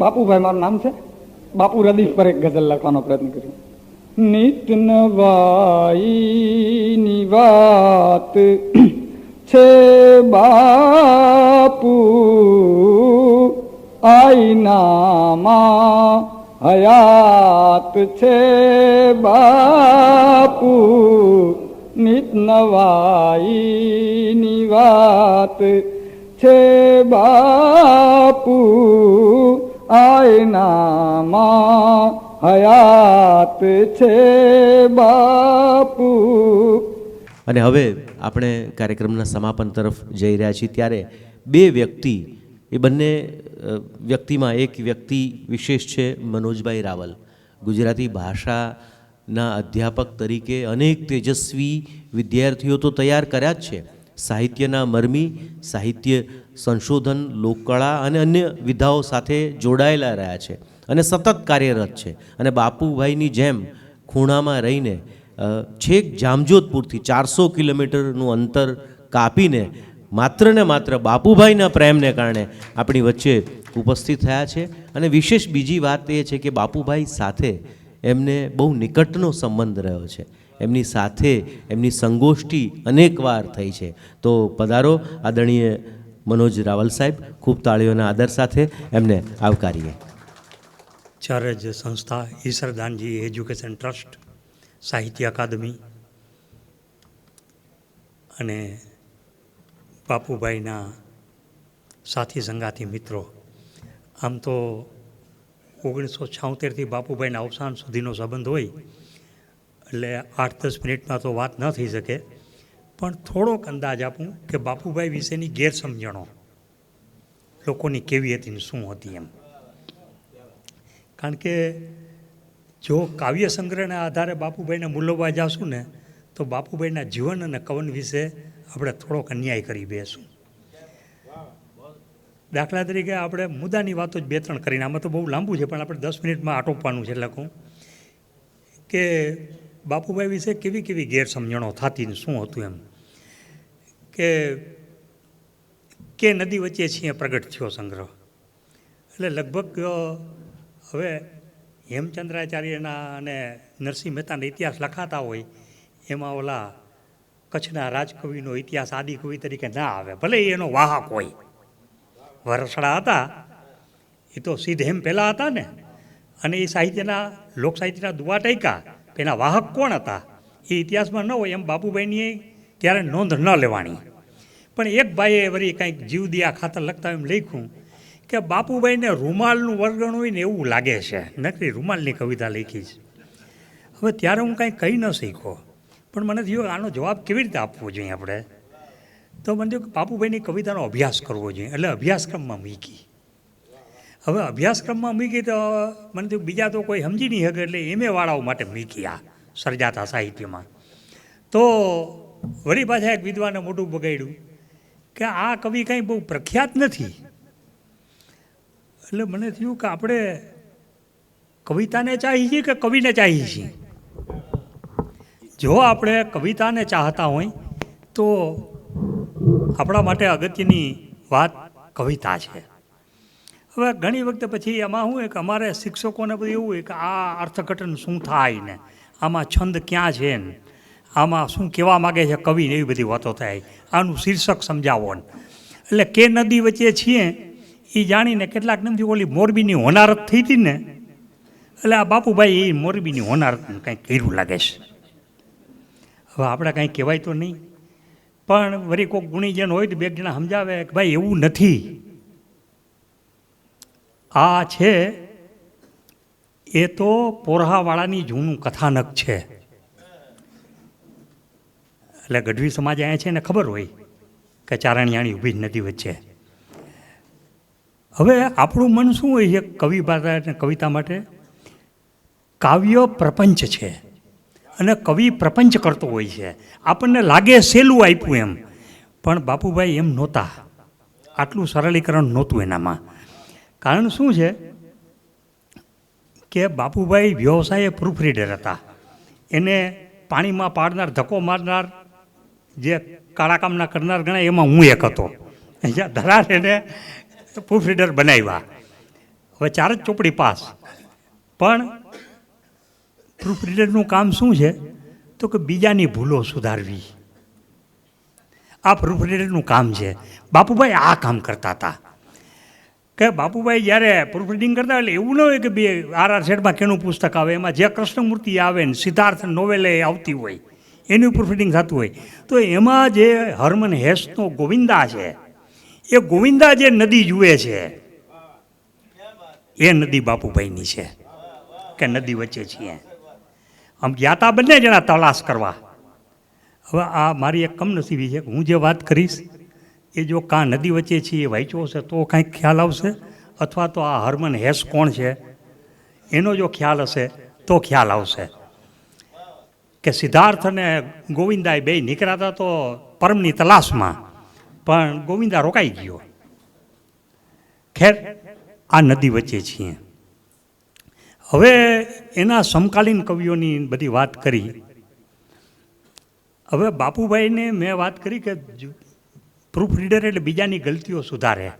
બાપુભાઈ, મારું નામ છે. બાપુ રદીફ પર એક ગઝલ લખવાનો પ્રયત્ન કર્યો. નિત નવાઈની વાત છે, બાપુ, આઈનામાં હયાત છે, બાપુ નિત નવાઈની વાત છે, બાપુ આયનામાં હયાત છે બાપુ. અને હવે આપણે કાર્યક્રમના સમાપન તરફ જઈ રહ્યા છીએ ત્યારે બે વ્યક્તિ, એ બંને વ્યક્તિમાં એક વ્યક્તિ વિશેષ છે, મનોજભાઈ રાવલ. ગુજરાતી ભાષાના અધ્યાપક તરીકે અનેક તેજસ્વી વિદ્યાર્થીઓ તો તૈયાર કર્યા જ છે. સાહિત્યના મરમી, સાહિત્ય સંશોધન, લોકકળા અને અન્ય વિધાઓ સાથે જોડાયેલા રહ્યા છે અને સતત કાર્યરત છે. અને બાપુભાઈની જેમ ખૂણામાં રહીને છેક જામજોધપુરથી ચારસો કિલોમીટરનું અંતર કાપીને માત્ર ને માત્ર બાપુભાઈના પ્રેમને કારણે આપણી વચ્ચે ઉપસ્થિત થયા છે. અને વિશેષ બીજી વાત એ છે કે બાપુભાઈ સાથે એમને બહુ નિકટનો સંબંધ રહ્યો છે. એમની સાથે એમની સંગોષ્ઠી અનેકવાર થઈ છે. તો પધારો આદરણીય મનોજ રાવલ સાહેબ, ખૂબ તાળીઓના આદર સાથે એમને આવકારીએ. ચારે જ સંસ્થા ઈશ્વરદાનજી એજ્યુકેશન ટ્રસ્ટ, સાહિત્ય અકાદમી અને બાપુભાઈના સાથી સંગાથી મિત્રો, આમ તો ઓગણીસો છોતેરથી બાપુભાઈના અવસાન સુધીનો સંબંધ હોય એટલે આઠ દસ મિનિટમાં તો વાત ન થઈ શકે. પણ થોડોક અંદાજ આપું કે બાપુભાઈ વિશેની ગેરસમજણો લોકોની કેવી હતી ને શું હતી એમ. કારણ કે જો કાવ્ય સંગ્રહના આધારે બાપુભાઈને મૂલવવા જાશું ને, તો બાપુભાઈના જીવન અને કવન વિશે આપણે થોડોક અન્યાય કરી બેસું. દાખલા તરીકે આપણે મુદ્દાની વાતો જ બે ત્રણ કરીને, આમાં તો બહુ લાંબુ છે, પણ આપણે દસ મિનિટમાં આટોપવાનું છે એટલે કહું કે બાપુભાઈ વિશે કેવી કેવી ગેરસમજણો થતી શું હતું એમ? કે કે નદી વચ્ચે છીએ પ્રગટ થયો સંગ્રહ. એટલે લગભગ હવે હેમચંદ્રાચાર્યના અને નરસિંહ મહેતાના ઇતિહાસ લખાતા હોય, એમાં ઓલા કચ્છના રાજકવિનો ઇતિહાસ આદિકવિ તરીકે ના આવે, ભલે એનો વાહક હોય. વરસડા હતા, એ તો સીધ હેમ પહેલાં હતા ને. અને એ સાહિત્યના લોક સાહિત્યના દુવા ટાઈકા એના વાહક કોણ હતા? એ ઇતિહાસમાં ન હોય એમ બાપુભાઈની ત્યારે નોંધ ન લેવાની. પણ એક ભાઈએ વળી કંઈક જીવદિયા ખાતર લખતા એમ લખ્યું કે બાપુભાઈને રૂમાલનું વર્ગણ હોય ને એવું લાગે છે. નકરી રૂમાલની કવિતા લખી છે. હવે ત્યારે હું કાંઈ કહી ન શીખો પણ મને થયું આનો જવાબ કેવી રીતે આપવો જોઈએ આપણે? તો મને થયું કે બાપુભાઈની કવિતાનો અભ્યાસ કરવો જોઈએ. એટલે અભ્યાસક્રમમાં મૂકી. હવે અભ્યાસક્રમમાં મૂકી તો મને થયું બીજા તો કોઈ સમજી નહીં શકે એટલે એમ વાળાઓ માટે મૂકી આ સર્જાતા સાહિત્યમાં. તો વળી પાછા એક વિદ્વાને મોટું બગાડ્યું કે આ કવિ કંઈ બહુ પ્રખ્યાત નથી. એટલે મને થયું કે આપણે કવિતાને ચાહીએ છીએ કે કવિને ચાહીએ છીએ? જો આપણે કવિતાને ચાહતા હોય તો આપણા માટે અગત્યની વાત કવિતા છે. હવે ઘણી વખતે પછી એમાં શું કે અમારે શિક્ષકોને બધું એવું હોય કે આ અર્થઘટન શું થાય ને? આમાં છંદ ક્યાં છે ને? આમાં શું કહેવા માગે છે કવિ એવી બધી વાતો થાય. આનું શીર્ષક સમજાવો ને. એટલે કે નદી વચ્ચે છીએ એ જાણીને કેટલાક નથી, ઓલી મોરબીની હોનારત થઈ હતી ને? એટલે આ બાપુભાઈ એ મોરબીની હોનારત કંઈક કર્યું લાગે છે. હવે આપણે કાંઈ કહેવાય તો નહીં. પણ વરી કોઈક ગુણીજન હોય તો બે જણા સમજાવે કે ભાઈ એવું નથી. આ છે, એ તો પોરહાવાળાની જૂનું કથાનક છે. એટલે ગઢવી સમાજ અહીંયા છે ને ખબર હોય કે ચારણિયાણી ઊભી જ નદી વચ્ચે. હવે આપણું મન શું હોય છે કવિ કવિતા માટે? કાવ્ય પ્રપંચ છે અને કવિ પ્રપંચ કરતો હોય છે. આપણને લાગે સહેલું આપ્યું એમ, પણ બાપુભાઈ એમ નહોતા. આટલું સરળીકરણ નહોતું એનામાં. કારણ શું છે? કે બાપુભાઈ વ્યવસાયે પ્રૂફ રીડર હતા. એને પાણીમાં પાડનાર, ધક્કો મારનાર, જે કાળા કામના કરનાર ગણાય, એમાં હું એક હતો. અહીંયા ધરાર એને પ્રૂફ રીડર બનાવ્યા. હવે ચાર જ ચોપડી પાસ. પણ પ્રૂફ રીડરનું કામ શું છે? તો કે બીજાની ભૂલો સુધારવી. આ પ્રૂફ રીડરનું કામ છે. બાપુભાઈ આ કામ કરતા હતા. કે બાપુભાઈ જ્યારે પ્રૂફ રીડિંગ કરતા એટલે એવું ન હોય કે બે આર આર શેઠમાં કેનું પુસ્તક આવે, એમાં જે કૃષ્ણમૂર્તિ આવે ને સિદ્ધાર્થ નોવેલે આવતી હોય, એનું પ્રૂફ રીડિંગ થતું હોય. તો એમાં જે હરમન હેસનો ગોવિંદા છે, એ ગોવિંદા જે નદી જુએ છે, એ નદી બાપુભાઈની છે, કે નદી વચ્ચે છીએ. આમ ગયા બંને જણા તલાશ કરવા. હવે આ મારી એક કમનસીબી છે, હું જે વાત કરીશ એ જો કાં નદી વચ્ચે છીએ એ વાંચ્યો હશે, તો કાંઈક ખ્યાલ આવશે? અથવા તો આ હરમન હેસ કોણ છે? એનો જો ખ્યાલ હશે, તો ખ્યાલ આવશે. કે સિદ્ધાર્થ અને ગોવિંદાએ બે નીકળ્યા તો પરમની તલાશમાં, પણ ગોવિંદા રોકાઈ ગયો. ખેર, આ નદી વચ્ચે છીએ. હવે એના સમકાલીન કવિઓની બધી વાત કરી. હવે બાપુભાઈને મેં વાત કરી કે પ્રૂફ રીડર એટલે બીજાની ગલતીઓ સુધારે.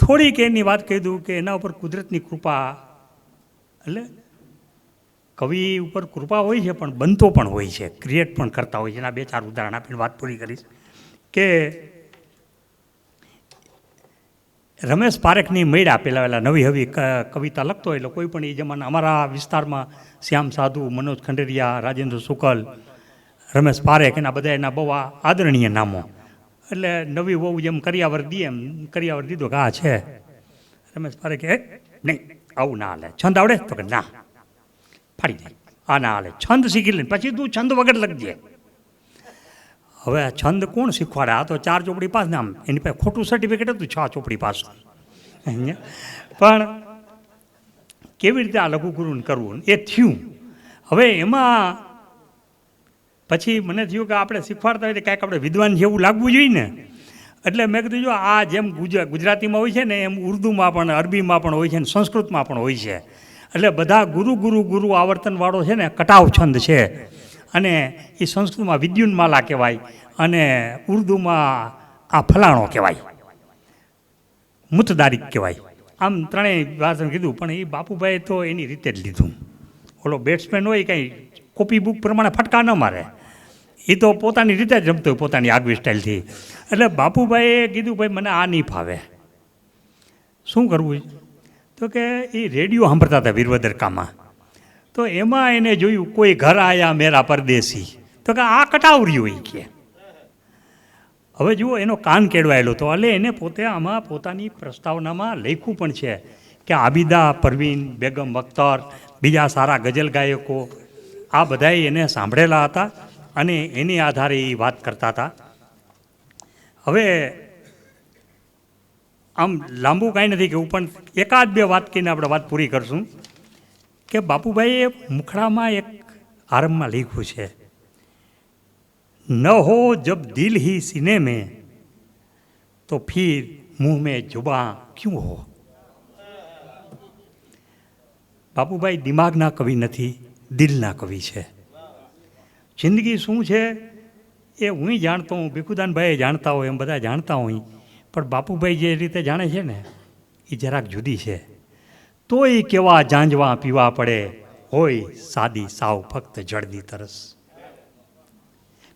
થોડીક એની વાત કહી દઉં કે એના ઉપર કુદરતની કૃપા, એટલે કવિ ઉપર કૃપા હોય છે પણ બનતો પણ હોય છે ક્રિએટ પણ કરતા હોય છે. એના બે ચાર ઉદાહરણ આપીને વાત પૂરી કરીશ. કે રમેશ પારેખની મેળા પેલા પહેલાં નવી હવી કવિતા લખતો એટલે કોઈ પણ એ જમાના અમારા વિસ્તારમાં શ્યામ સાધુ, મનોજ ખંડેરિયા, રાજેન્દ્ર શુકલ રમેશ પારેખ, એના બધા એના બહુ આદરણીય નામો. એટલે નવી વહુ જેમ કરિયાવર દે એમ, કરિયાવર દીધો કે આ છે. રમેશ પારે એ નહીં, આવું ના હાલે. છંદ આવડે? તો કે, ના. ફાડી દે. આ ના હાલે. છંદ શીખી લે. પછી તું છંદ વગર લખજે. હવે આ છંદ કોણ શીખવાડે? આ તો ચાર ચોપડી પાસ ને આમ. એની પાસે ખોટું સર્ટિફિકેટ હતું, છ ચોપડી પાસ. પણ કેવી રીતે આ લઘુગુરુને કરવું? એ થયું. હવે એમાં પછી મને થયું કે આપણે શીખવાડતા હોય તો કાંઈક આપણે વિદ્વાન જેવું લાગવું જોઈએ ને. એટલે મેં કીધું, જો આ જેમ ગુજ- ગુજરાતીમાં હોય છે ને, એમ ઉર્દુમાં પણ, અરબીમાં પણ હોય છે ને, સંસ્કૃતમાં પણ હોય છે. એટલે બધા ગુરુ ગુરુ ગુરુ આવર્તનવાળો છે ને, કટાવ છંદ છે. અને એ સંસ્કૃતમાં વિદ્યુન્માલા કહેવાય અને ઉર્દુમાં આ ફલાણો કહેવાય. મુતદારિક કહેવાય. આમ ત્રણેય વાસણ કીધું, પણ એ બાપુભાઈએ તો એની રીતે જ લીધું. ઓલો બેટ્સમેન હોય કંઈ કોપી બુક પ્રમાણે ફટકા ન મારે. એ તો પોતાની રીતે જ રમતો હોય, પોતાની આગવી સ્ટાઇલથી. એટલે બાપુભાઈએ કીધું, ભાઈ, મને આ નહીં ફાવે. શું કરવું? તો કે એ રેડિયો સાંભળતા હતા વીરવદરકામાં તો એમાં એને જોયું, કોઈ ઘર આયા મેરા પરદેશી. તો કે, આ કટાવરી હોય કે. હવે જુઓ, એનો કાન કેળવાયેલો હતો એટલે એને પોતે આમાં પોતાની પ્રસ્તાવનામાં લખ્યું પણ છે કે આબિદા, પરવીન, બેગમ, અખ્તર, બીજા સારા ગઝલ ગાયકો, આ બધાએ એને સાંભળેલા હતા. અને એની આધારે એ વાત કરતા હતા. હવે આમ લાંબુ કાંઈ નથી કહેવું પણ એકાદ બે વાત કહીને આપણે વાત પૂરી કરશું કે બાપુભાઈએ મુખડામાં એક આરંભમાં લીખ્યું છે, ન હો જબ દિલ હી સિને મેં, તો ફિર મુંહ મેં જુબા ક્યું હો? બાપુભાઈ દિમાગના કવિ નથી, દિલના કવિ છે. જિંદગી શું છે એ હું જાણતો હું ભીખુદાનભાઈ જાણતા હોય, એમ બધા જાણતા હોય. પણ બાપુભાઈ જે રીતે જાણે છે ને, એ જરાક જુદી છે. તોય કેવા જાંજવા પીવા પડે, હોય સાદી સાવ ફક્ત જળની તરસ.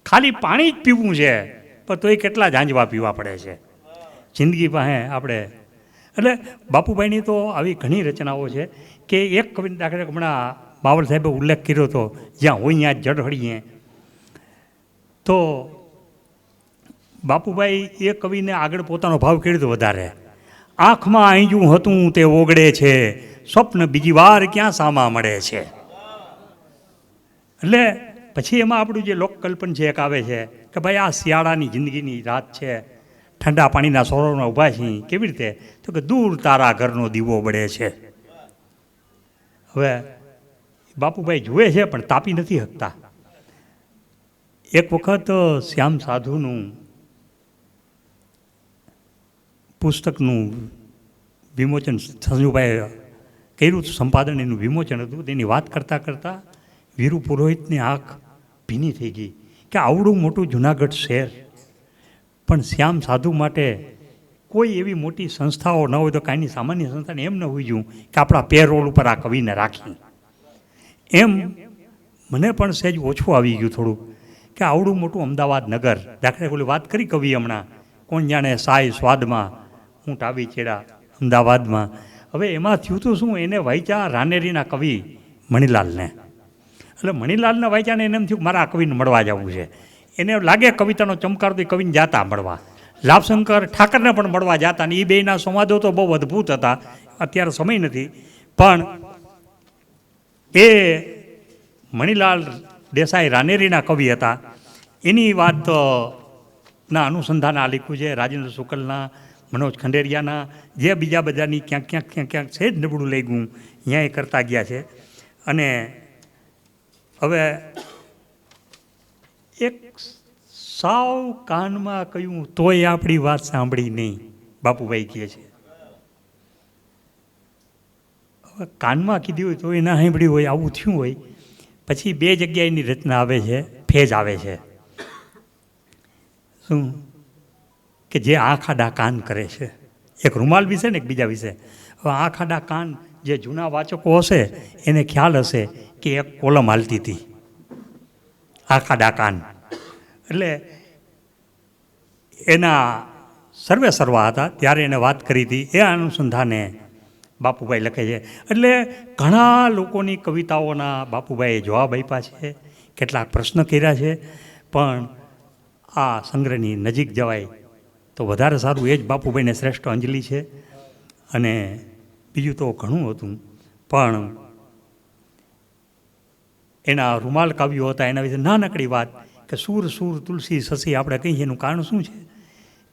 ખાલી પાણી જ પીવું છે, પણ તોય કેટલા જાંજવા પીવા પડે છે. જિંદગી પાસે આપણે, એટલે બાપુભાઈની તો આવી ઘણી રચનાઓ છે કે એક કવિ દાખલે હમણાં બાવળ સાહેબે ઉલ્લેખ કર્યો હતો, જ્યાં હોય ત્યાં જળ હળીએ તો બાપુભાઈ એ કવિને આગળ પોતાનો ભાવ હતો વધારે? આંખમાં આંજું હતું તે ઓગળે છે, સ્વપ્ન બીજી વાર ક્યાં સામા મળે છે? એટલે પછી એમાં આપણું જે લોકકલ્પન છે એક આવે છે કે ભાઈ આ શિયાળાની જિંદગીની રાત છે, ઠંડા પાણીના સોરોમાં ઊભા છીએ, કેવી રીતે? તો કે દૂર તારા ઘરનો દીવો બળે છે. હવે બાપુભાઈ જુએ છે પણ તાપી નથી શકતા એક વખત શ્યામ સાધુનું પુસ્તકનું વિમોચન સંજુભાઈ કર્યું સંપાદન, એનું વિમોચન હતું. તેની વાત કરતાં કરતાં વીરુ પુરોહિતની આંખ ભીની થઈ ગઈ કે આવડું મોટું જુનાગઢ શહેર. પણ શ્યામ સાધુ માટે કોઈ એવી મોટી સંસ્થાઓ ન હોય તો કાંઈની સામાન્ય સંસ્થાને એમ ન હોય જોયું કે આપણા પેરોલ ઉપર આ કવિને રાખી. એમ મને પણ સહેજ ઓછું આવી ગયું થોડું કે આવડું મોટું અમદાવાદ નગર. દાખલા ઓલી વાત કરી કવિ હમણાં. કોણ જાણે સાય સ્વાદમાં હું ટાવી ચેડા અમદાવાદમાં. હવે એમાં થયું તો શું? એને વાંચ્યા રાનેરીના કવિ મણિલાલને. એટલે મણિલાલને વાંચ્યાને એને એમ થયું, મારા આ કવિને મળવા જવું છે. એને લાગે કવિતાનો ચમકાર તો કવિને જાતા મળવા. લાભશંકર ઠાકરને પણ મળવા જાતા ને એ બેના સંવાદો તો બહુ અદ્ભુત હતા. અત્યારે સમય નથી. પણ એ મણિલાલ દેસાઈ રાનેરીના કવિ હતા. એની વાત ના અનુસંધાન આ લખ્યું છે રાજેન્દ્ર શુકલના, મનોજ ખંડેરિયાના, જે બીજા બધાની ક્યાંક ક્યાંક ક્યાંક ક્યાંક છે જ નબળું લઈ ગયું ત્યાં એ કરતા ગયા છે. અને હવે એક સાવ કાનમાં કહ્યું, તોય આપણી વાત સાંભળી નહીં, બાપુભાઈ કહે છે. હવે કાનમાં કીધી હોય તો એ ના સાંભળ્યું હોય, આવું થયું હોય પછી બે જગ્યાએ એની રચના આવે છે ફેજ આવે છે. શું? કે જે આંખ આડા કાન કરે છે. એક રૂમાલ વિશે ને એક બીજા વિશે હવે આંખ આડા કાન જે જૂના વાચકો હશે, એને ખ્યાલ હશે કે એક કોલમ હાલતી હતી. આંખ આડા કાન. એટલે એના સર્વે સર્વા હતા, ત્યારે એને વાત કરી હતી. એ અનુસંધાને બાપુભાઈ લખે છે. એટલે ઘણા લોકોની કવિતાઓના બાપુભાઈએ જવાબ આપ્યા છે. કેટલાક પ્રશ્ન કર્યા છે. પણ આ સંગ્રહની નજીક જવાય તો વધારે સારું એ જ બાપુભાઈને શ્રેષ્ઠ અંજલિ છે. અને બીજું તો ઘણું હતું. પણ એના રૂમાલ કાવ્યો હતા એના વિશે નાનકડી વાત કે સૂર સૂર, તુલસી સસી આપણે કહીએ એનું કારણ શું છે?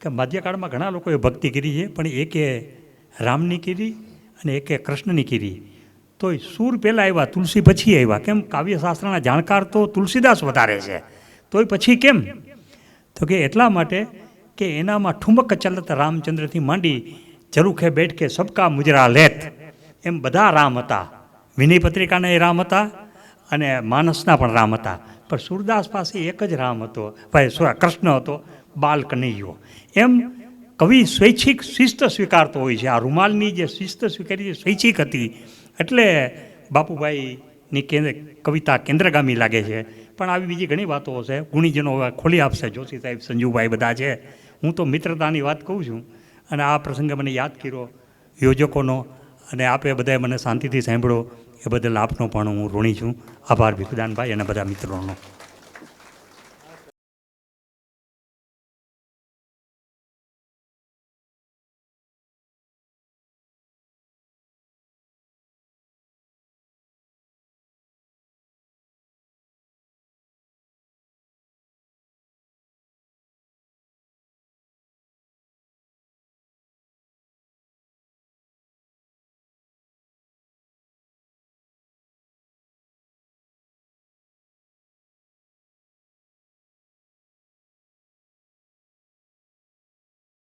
કે મધ્યકાળમાં ઘણા લોકોએ ભક્તિ કરી છે, પણ એકે રામની કરી અને એકે કૃષ્ણની કરી તોય સૂર પહેલાં આવ્યા, તુલસી પછી આવ્યા. કેમ? કાવ્યશાસ્ત્રના જાણકાર તો તુલસીદાસ વધારે છે. તોય પછી કેમ? તો કે એટલા માટે કે એનામાં ઠુમક ચલત રામચંદ્રથી માંડી ચરુખે બેઠ કે સબકા મુજરા લેત. એમ બધા રામ હતા. વિનય પત્રિકાના એ રામ હતા અને માનસના પણ રામ હતા. પણ સુરદાસ પાસે એક જ રામ હતો. ભાઈ કૃષ્ણ હતો બાલ કનૈયો એમ કવિ સ્વૈચ્છિક શિસ્ત સ્વીકારતો હોય છે. આ રૂમાલની જે શિસ્ત સ્વીકારી છે, સ્વૈચ્છિક હતી. એટલે બાપુભાઈની કેન્દ્ર, કવિતા કેન્દ્રગામી લાગે છે. પણ આવી બીજી ઘણી વાતો હશે ગુણીજનો ખોલી આપશે. જોશી સાહેબ, સંજુભાઈ બધા છે. હું તો મિત્રતાની વાત કહું છું. અને આ પ્રસંગે મને યાદ કર્યો યોજકોનો. અને આપે બધાએ મને શાંતિથી સાંભળો એ બદલ આપનો પણ હું ઋણી છું. આભાર ભીખુદાનભાઈ અને બધા મિત્રોનો.